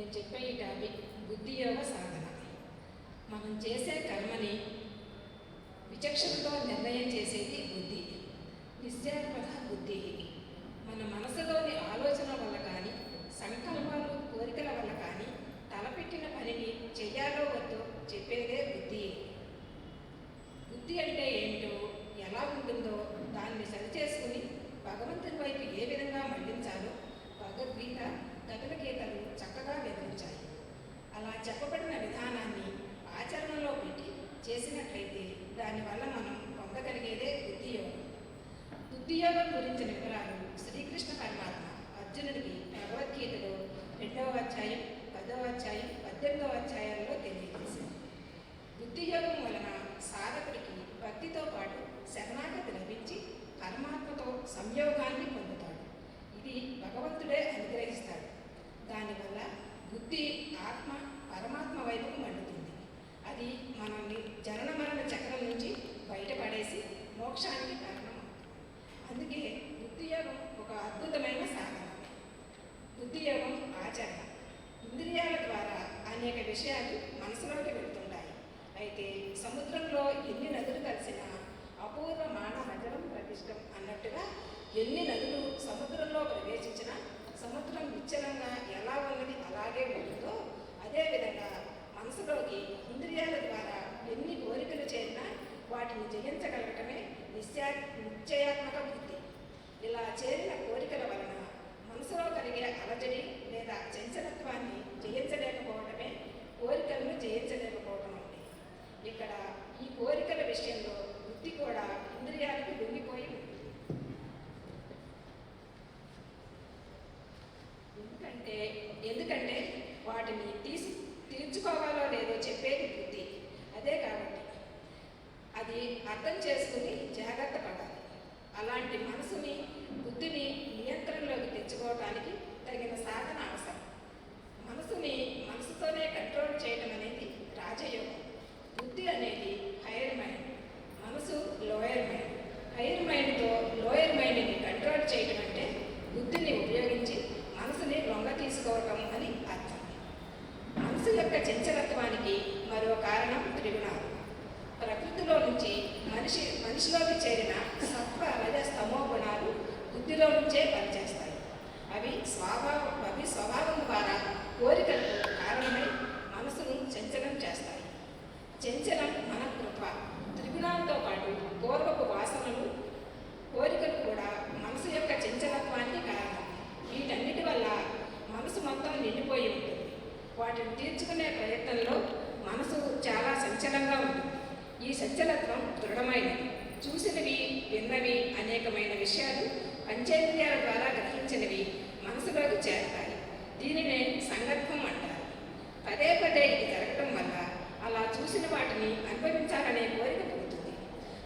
నేను చెప్పే ఈ టాపిక్ బుద్ధి యోగ సాధన. మనం చేసే కర్మని విచక్షణతో నిర్ణయం చేసేది బుద్ధి. నిశ్చయాత్మక బుద్ధి. మన మనసులోని ఆలోచన వల్ల కానీ సంకల్పాలు కోరికల వల్ల కానీ తలపెట్టిన పనిని చెయ్యాలో వద్దో చెప్పేదే బుద్ధి. బుద్ధి అంటే ఏమిటో ఎలా ఉంటుందో దాన్ని సరిచేసుకుని భగవంతుని వైపు ఏ విధంగా మళ్ళించాలో భగవద్గీత గగన గీతలు చక్కగా వివరించాలి అలా చెప్పబడిన విధానాన్ని ఆచరణలో పెట్టి చేసినట్లయితే దానివల్ల మనం పొందగలిగేదే ఉద్యోగం ఉద్యోగం గురించిన వివరాలు శ్రీకృష్ణ పరమాత్మ అర్జునుడికి భగవద్గీతలో రెండవ అధ్యాయం పదవ అధ్యాయం పద్దెనిమిదవ అధ్యాయాల్లో తెలియజేసింది బుద్ధియోగం వలన సాధకుడికి భక్తితో పాటు శరణాగతి లభించి పరమాత్మతో సంయోగాన్ని పొందుతాడు. ఇది భగవంతుడే అనుగ్రహిస్తాడు దానివల్ల బుద్ధి ఆత్మ పరమాత్మ వైపుకు మళ్ళుతుంది అది మనల్ని జనన మరణ చక్రం నుంచి బయటపడేసి మోక్షానికి కారణం అందుకే బుద్ధి యోగం ఒక అద్భుతమైన సాధన బుద్ధి యోగం ఆచరణ ఇంద్రియాల ద్వారా అనేక విషయాలు మనసులోకి వెళ్తుంటాయి అయితే సముద్రంలో ఎన్ని నదులు కలిసినా అపూర్వ మానవ నగరం ప్రతిష్టం అన్నట్టుగా ఎన్ని నదులు సముద్రంలో ప్రవేశించినా సముద్రం విచ్చలంగా ఎలా ఉన్నది అలాగే ఉంటుందో అదేవిధంగా మనసులోకి ఇంద్రియాల ద్వారా ఎన్ని కోరికలు చేరినా వాటిని జయించగలగటమే నిశ్చయ నిశ్చయాత్మక బుద్ధి. ఇలా చేరిన కోరికల వలన మనసులో కలిగే అలజడి లేదా చంచలత్వాన్ని జయించలేకపోవడమే కోరికలను జయించలేకపోవడం అంటే ఇక్కడ ఈ కోరికల విషయంలో బుద్ధి కూడా ఇంద్రియాలకు లొంగిపోయి ఉంటుంది ఎందుకంటే ఎందుకంటే వాటిని తీసి తీర్చుకోవాలో లేదో చెప్పేది బుద్ధి. అదే కాబట్టి అది అర్థం చేసుకుని జాగ్రత్త పడాలి. అలాంటి మనసుని బుద్ధిని నియంత్రణలోకి తెచ్చుకోవటానికి తగిన సాధన అవసరం. మనసుని మనసుతోనే కంట్రోల్ చేయడం అనేది రాజయోగం. బుద్ధి అనేది నిశ్చలత్వం దృఢమైనది. చూసినవి విన్నవి అనేకమైన విషయాలు పంచేంద్రియాల ద్వారా గ్రహించినవి మనసులోకి చేరతాయి. దీనినే సంగత్వం అంటారు. పదే పదే ఇది జరగటం వల్ల అలా చూసిన వాటిని అనుభవించాలనే కోరిక పుడుతుంది.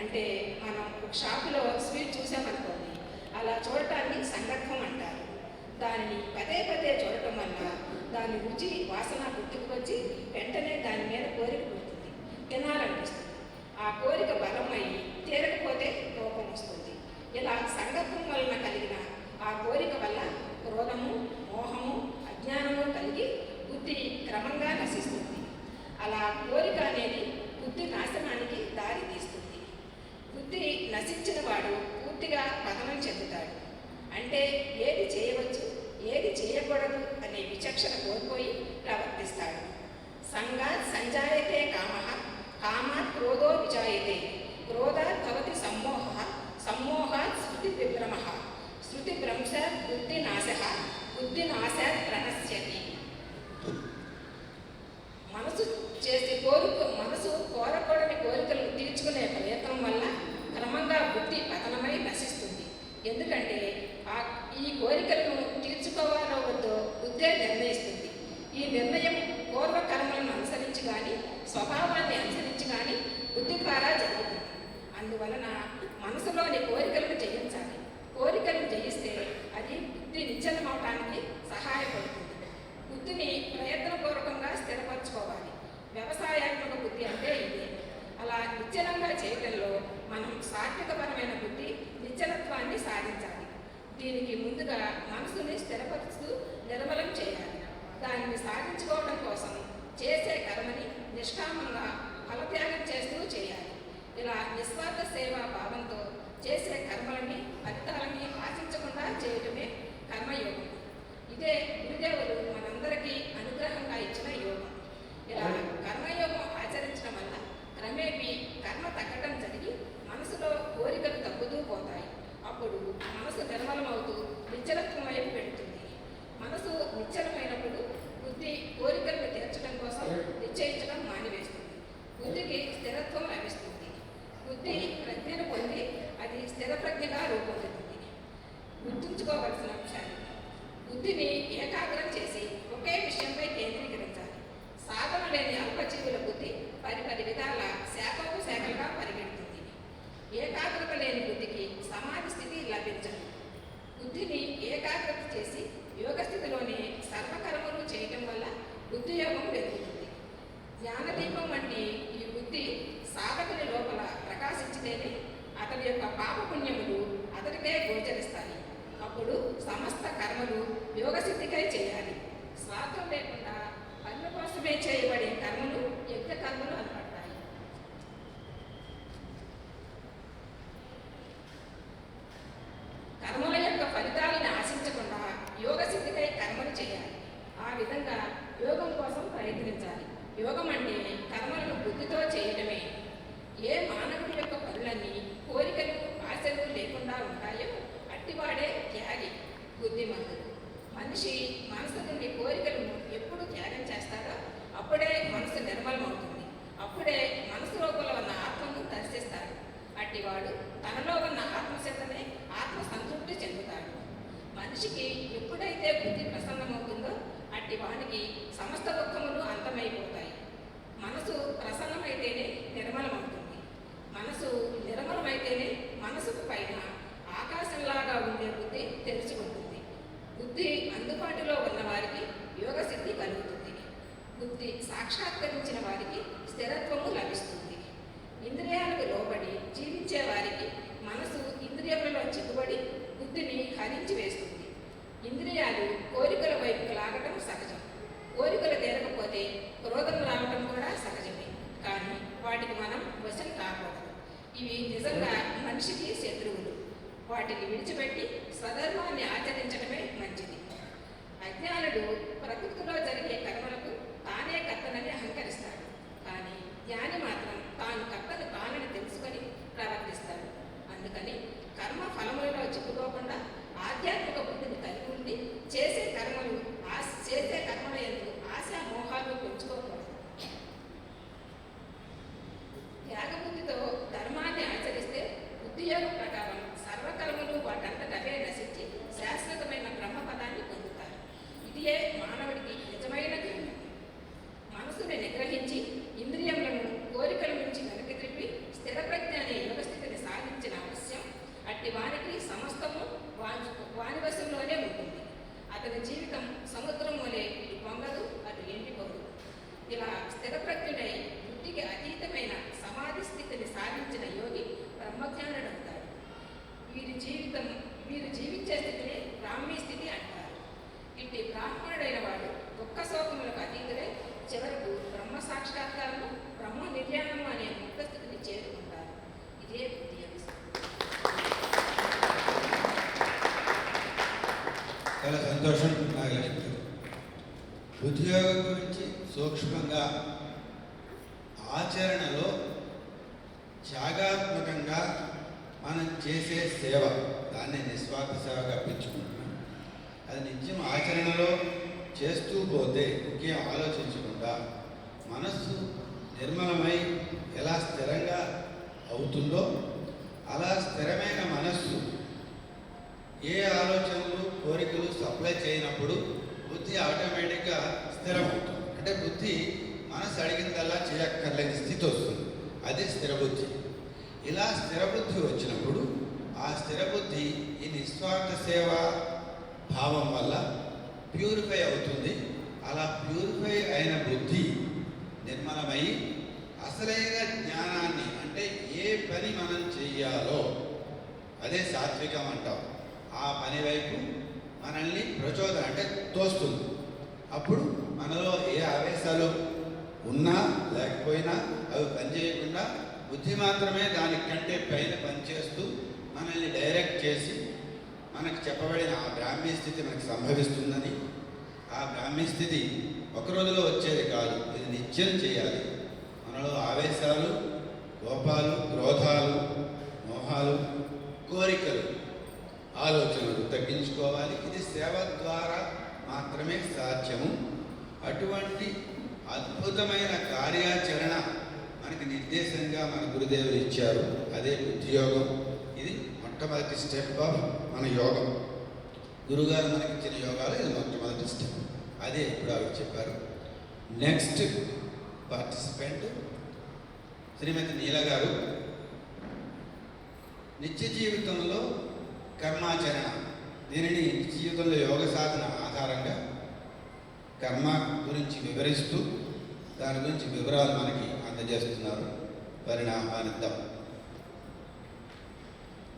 అంటే మనం ఒక షాపులో స్వీట్ చూసామనుకోండి అలా చూడటాన్ని సంగత్వం అంటారు. దానిని పదే పదే చూడటం వల్ల దాని రుచి వాసన గుర్తుకు వచ్చి వెంటనే దాని మీద కోరిక పుడుతుంది. తినాలనిపిస్తుంది. కోరిక బలమై తీరకపోతే కోపం వస్తుంది. ఇలా సంగత్వం వలన కలిగిన ఆ కోరిక వల్ల క్రోధము మోహము అజ్ఞానము కలిగి బుద్ధి క్రమంగా నశిస్తుంది. విభ్రమ శృతి భ్రంశ బుద్ధి నాశ బుద్ధి నాశాత్ ప్రణశ్యతి మనసు చేసే కోరిక మనసు కోరకూడని కోరికలను తీర్చుకునే ప్రయత్నం వల్ల క్రమంగా బుద్ధి పతనమై నశిస్తుంది. ఎందుకంటే ఆ ఈ కోరికలను తీర్చుకోవాలో వద్దో బుద్ధే నిర్ణయిస్తుంది. ఈ నిర్ణయం పూర్వకర్మలను అనుసరించి కానీ స్వభావాన్ని అనుసరించి కానీ బుద్ధి ద్వారా జరుగుతుంది అందువలన మనసులోని కోరికలను జయించాలి కోరికలను జయిస్తే అది బుద్ధి నిశ్చలమవటానికి సహాయపడుతుంది బుద్ధిని ప్రయత్నపూర్వకంగా స్థిరపరచుకోవాలి వ్యవసాయాత్మక బుద్ధి అంటే ఇదే అలా నిశ్చలంగా చేయడంలో మనం సాత్వికపరమైన బుద్ధి నిశ్చలత్వాన్ని సాధించాలి. దీనికి ముందుగా మనసుని స్థిరపరుస్తూ నిర్మలం చేయాలి. దానిని సాధించుకోవడం కోసం చేసే కర్మని నిష్కామంగా ఫలత్యాగం చేస్తూ చేయాలి. ఇలా నిస్వార్థ సేవా భావంతో చేసే కర్మలని ఫలితాలని ఆశించకుండా చేయటమే కర్మయోగం ఇదే గురుదేవులు మనందరికీ అనుగ్రహంగా ఇచ్చిన యోగం ఇలా కర్మయోగం ఆచరించడం వల్ల క్రమేపీ కర్మ తగ్గడం జరిగి మనసులో కోరికలు తగ్గుతూ పోతాయి అప్పుడు మనసు నిర్మలమవుతూ నిశ్చలత్వం వైపు పెడుతుంది మనసు నిశ్చలమైనప్పుడు బుద్ధి కోరికలను తీర్చడం కోసం నిశ్చయించడం మానివేస్తుంది. బుద్ధికి స్థిరత్వం లభిస్తుంది. బుద్ధి ప్రజ్ఞను పొంది అది స్థిర ప్రజ్ఞగా రూపొందుతుంది. గుర్తుంచుకోవలసిన అంశాలు. బుద్ధిని ఏకాగ్రం చేసి ఒకే విషయంపై కేంద్రీకరించాలి. సాధన లేని అల్పజీవుల బుద్ధి పది పది విధాల శాఖకు శాఖలుగా పరిగెడుతుంది. ఏకాగ్రత లేని బుద్ధి సమాధి స్థితి లభించదు బుద్ధిని ఏకాగ్రత చేసి యోగ స్థితిలోనే సర్వకర్మలు చేయటం వల్ల బుద్ధి యోగం పెరుగుతుంది జ్ఞానదీపం వంటి ఈ బుద్ధి సాధకుని లోపల ప్రకాశించితేనే అతని యొక్క పాపపుణ్యములు అతనికే గోచరిస్తాయి అప్పుడు సమస్త కర్మలు యోగసిద్ధికై చేయాలి స్వార్థం లేకుండా పనుల కోసమే చేయబడే కర్మలు యజ్ఞ కర్మలు అనబడతాయి కర్మల యొక్క ఫలితాలను ఆశించకుండా యోగ సిద్ధికై కర్మలు చేయాలి ఆ విధంగా యోగం కోసం ప్రయత్నించాలి యోగం అంటే కర్మలను బుద్ధితో చేయడమే ఏ మానవుడి యొక్క పనులన్నీ కోరికలు ఆశలు లేకుండా ఉంటాయో అట్టివాడే త్యాగి బుద్ధిమంతుడు మనిషి మనసు నుండి కోరికలను ఎప్పుడు త్యాగం చేస్తాడో అప్పుడే మనసు నిర్మలమవుతుంది అప్పుడే మనసు లోపల ఉన్న ఆత్మను దర్శిస్తాడు అట్టివాడు తనలో ఉన్న ఆత్మశక్తిని ఆత్మ సంతృప్తి చెందుతాడు మనిషికి ఎప్పుడైతే బుద్ధి ప్రసన్నమవుతుందో అట్టి వానికి సమస్త దుఃఖములు అంతమైపోతాయి. మనసు ప్రసన్నమైతేనే నిర్మలమవుతుంది. మనసు నిర్మలమైతేనే మనసుకు పైన ఆకాశంలాగా ఉండే బుద్ధి తెరుచుకుంటుంది బుద్ధి అందుబాటులో ఉన్న వారికి యోగ సిద్ధి కలుగుతుంది. బుద్ధి సాక్షాత్కరించి వాటిని విడిచిపెట్టి స్వధర్మాన్ని ఆచరించడమే మంచిది. అజ్ఞానుడు ప్రకృతిలో జరిగే కర్మలకు తానే కర్తనని అహంకరిస్తాడు. కానీ జ్ఞాని మాత్రం తాను కర్తను తానని తెలుసుకొని ప్రవర్తిస్తాడు. అందుకని కర్మ ఫలములలో చిక్కుకోకుండా ఆధ్యాత్మిక బుద్ధిని కలిగి ఉండి చేసే కర్మలు ఆశ చేసే కర్మ ఆచరణలో త్యాగాత్మకంగా మనం చేసే సేవ దాన్ని నిస్వార్థ సేవగా పెంచుకుంటున్నాం అది నిత్యం ఆచరణలో చేస్తూ పోతే ఒకే ఆలోచించకుండా మనస్సు నిర్మలమై ఎలా స్థిరంగా అవుతుందో అలా స్థిరమైన మనస్సు ఏ ఆలోచనలు కోరికలు సప్లై చేయనప్పుడు బుద్ధి ఆటోమేటిక్గా స్థిరమవుతుంది. అంటే బుద్ధి మనసు అడిగిందల్లా చేయక్కర్లేని స్థితి వస్తుంది. అది స్థిరబుద్ధి. ఇలా స్థిరబుద్ధి వచ్చినప్పుడు ఆ స్థిరబుద్ధి ఈ నిస్వార్థ సేవ భావం వల్ల ప్యూరిఫై అవుతుంది. అలా ప్యూరిఫై అయిన బుద్ధి నిర్మలమై అసలైన జ్ఞానాన్ని అంటే ఏ పని మనం చెయ్యాలో అదే సాత్వికం అంటాం. ఆ పని వైపు మనల్ని ప్రచోదన అంటే తోస్తుంది అప్పుడు మనలో ఏ ఆవేశాలు ఉన్నా లేకపోయినా అవి పనిచేయకుండా బుద్ధి మాత్రమే దానికంటే పైన పనిచేస్తూ మనల్ని డైరెక్ట్ చేసి మనకు చెప్పబడిన ఆ బ్రాహ్మీ స్థితి మనకు సంభవిస్తుందని ఆ బ్రాహ్మీ స్థితి ఒక రోజులో వచ్చేది కాదు ఇది నిత్యం చేయాలి. మనలో ఆవేశాలు కోపాలు క్రోధాలు మోహాలు కోరికలు ఆలోచనలు తగ్గించుకోవాలి. ఇది సేవ ద్వారా మాత్రమే సాధ్యము. అటువంటి అద్భుతమైన కార్యాచరణ మనకి నిర్దేశంగా మన గురుదేవులు ఇచ్చారు. అదే ఉద్యోగం ఇది మొట్టమొదటి స్టెప్ ఆఫ్ మన యోగం. గురుగారు మనకి ఇచ్చిన యోగాలు ఇది మొట్టమొదటి స్టెప్ అదే ఇప్పుడు ఆవిడ చెప్పారు. నెక్స్ట్ పార్టిసిపెంట్ శ్రీమతి నీల గారు. నిత్య జీవితంలో కర్మాచరణ. దీనిని నిత్య జీవితంలో యోగ సాధన ఆధారంగా కర్మ గురించి వివరిస్తూ దాని గురించి వివరాలు మనకి అందజేస్తున్నారు. పరిణామానందం.